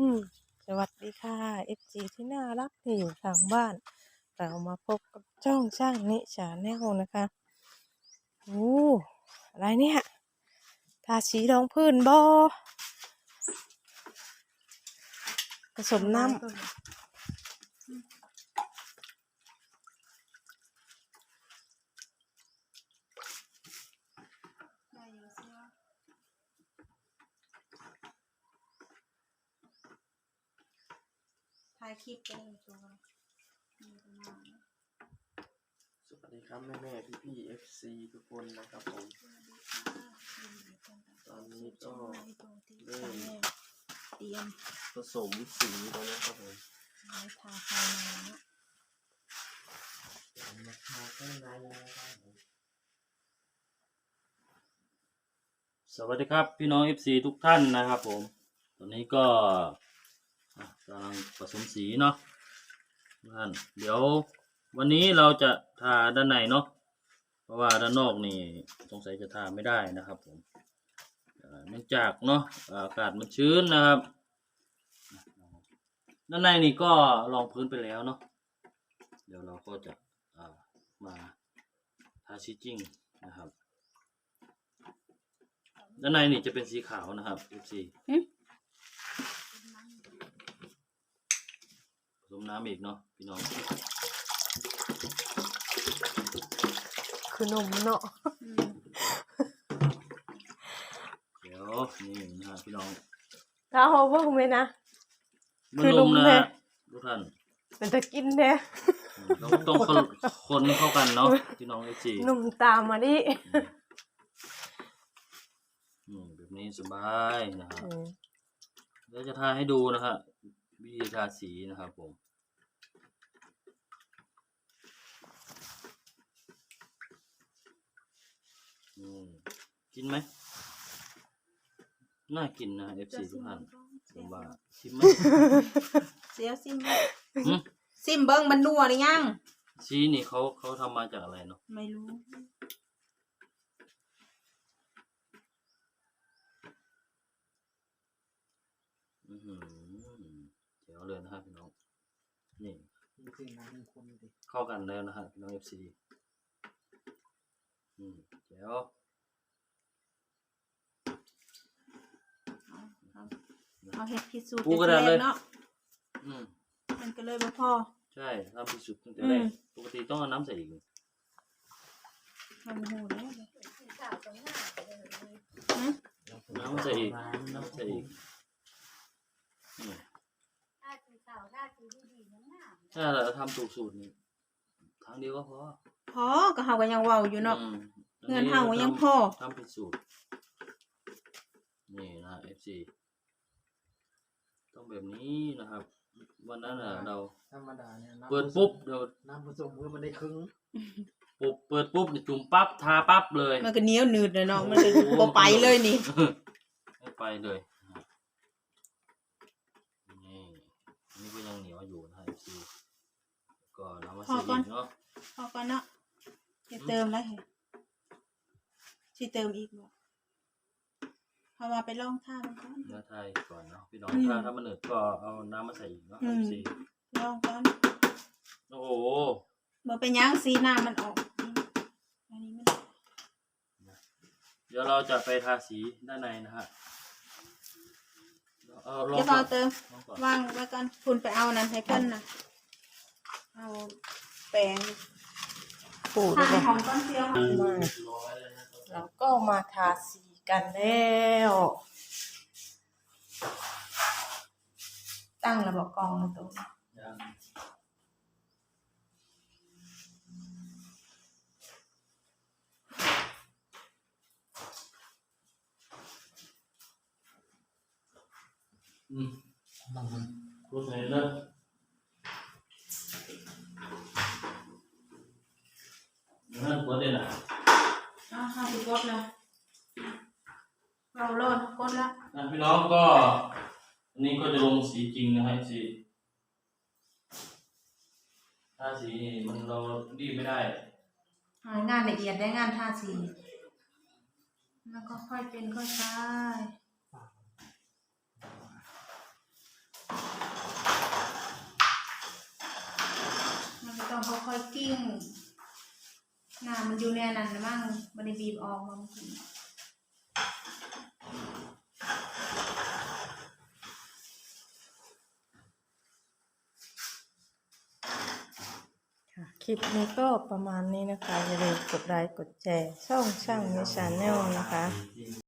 อืม สวัสดีค่ะเอจีที่น่ารักที่อยู่ทางบ้าน เรามาพบกับช่องช่างนิชาแนลนะคะโอ้อะไรเนี่ยทาสีรองพื้นบอผสมน้ำายคลิปกันตัวสวัสดีครับแม่แม่พี่พี่เอฟซีทุกคนนะครับผม ตอนนี้ก็เริ่มเตรียมผสมสีแล้วนะครับผมไม้ทาภายในนะมาทาข้างในนะครับผมสวัสดีครับพี่น้อง FC ทุกท่านนะครับผม ตอนนี้ก็อะ กำลังผสมสีเนาะท่านเดี๋ยววันนี้เราจะทาด้านในเนาะเพราะว่าด้านนอกนี่สงสัยจะทาไม่ได้นะครับผมเนื่องจากเนาะอากาศมันชื้นนะครับด้านในนี่ก็รองพื้นไปแล้วเนาะเดี๋ยวเราก็จะามาทาชิจิ้งนะครับ ด้านในนี่จะเป็นสีขาวนะครับ FC ผสม น้ำอีกเนาะพี่น้อง คือนมเนาะเดี๋ยวนี่นะฮะพี่น้องถ้าเอาเพิ่งไหมนะ มันคือลนมมนะแท้ฮะทุกท่านมันจะกินแน่อืมต้องต้องคนคนเข้ากันเนาะพี่น้อง FC นมตามมาดิอืมแบบนี้สบายนะครับ อืมเดี๋ยวจะทาให้ดูนะฮะวิธีทาสีนะครับผมอืม กินไหม น่ากินนะ FC ทุกท่านผมว่าชิมไหมเสียซิมเบิ่งหึซิมเบิ้งมันนัวหรือยัง ชีนี่เขาเขาทำมาจากอะไรเนาะ ไม่รู้ อือหือเจ๋วเลยนะครับพี่น้อง นี่มีสิ่งนั้นเป็นคนดิเข้ากันแล้วนะฮะพี่น้อง FC อืมเจ๋วเอาเอาเอาเห็ดพิสูจน์ปูกระดาษเลยเนาะอืมมันก็เลยบ่พอ ใช่ทำพิสุดตั้งแต่อืมแรกปกติต้องเอาน้ำใส่อีกมันหูแล้วน้ำใส่อีกน้ำใส่อีกอืมถ้า เราทำถูกสูตรนี่ครั้งเดียวก็พอพอก็เฮาก็ยังเว้าอยู่เนาะ มเงินเฮายังพอ ทำผิดสูตร นี่นะ FC ต้องแบบนี้นะครับ วันนั้นน่ะเรา ธรรมดาเนี่ยน้ำเปิดปุ๊บเดี๋ยวน้ำผสมมือมันได้ครึ่งปุ๊บเปิดปุ๊บเนี่ยจุ่มปั๊บทาปั๊บเลย มันก็เหนียวหนืดเลยเนาะมันเลยบ่ไปเลยนี่ ไม่ไปเลยนะครับนี่อันนี้ก็ยังเหนียวอยู่นะ FC ก็น้ำมาใส่อีกเนาะพอก่อนเนาะจะเติมแล้วเหรอสิเติมอีกบ่เพราะว่าไปลองท่ามันก่อนเนื้อไทยก่อนเนาะพี่น้องอืมถ้าถ้ามันเหนืดก็เอาน้ำมาใส่อีกเนาะอืม FC ลองก่อนโอ้โหบ่เป็นหยังสีหน้ามันออกอันนี้มันเดี๋ยวเราจะไปทาสีด้านในนะฮะเอาลองเดี๋ยวพก่ออนเติมลองก่อนวางไว้ก่อนคุณไปเอานั่นให้เพิ่นนะ เอาแปรงปูดทาเลยของต้นเสียวมาเราก็มาทาสีกันแล้ว ตั้งระบบกรองมาตัวยังอืมบางคนรู้ไหมนะนั่ บเลยเราเริ่กดแล้วนะพี่น้องก็อันนี้ก็จะลงสีจริงนะฮะสีถ้าสีมันเราดีบไม่ได้ งานละเอียดได้งานทาสี แล้วก็ค่อยเป็นค่อยไปมัไม่ต้องค่อยๆกิ้ง น้ำมันอยู่ในนั้นนะมั่งมันได้บีบออกมากินค่ะคลิปนี้ก็ประมาณนี้นะคะ อย่าลืมกดไลค์กดแชร์ช่องช่างนิชาแนลนะคะ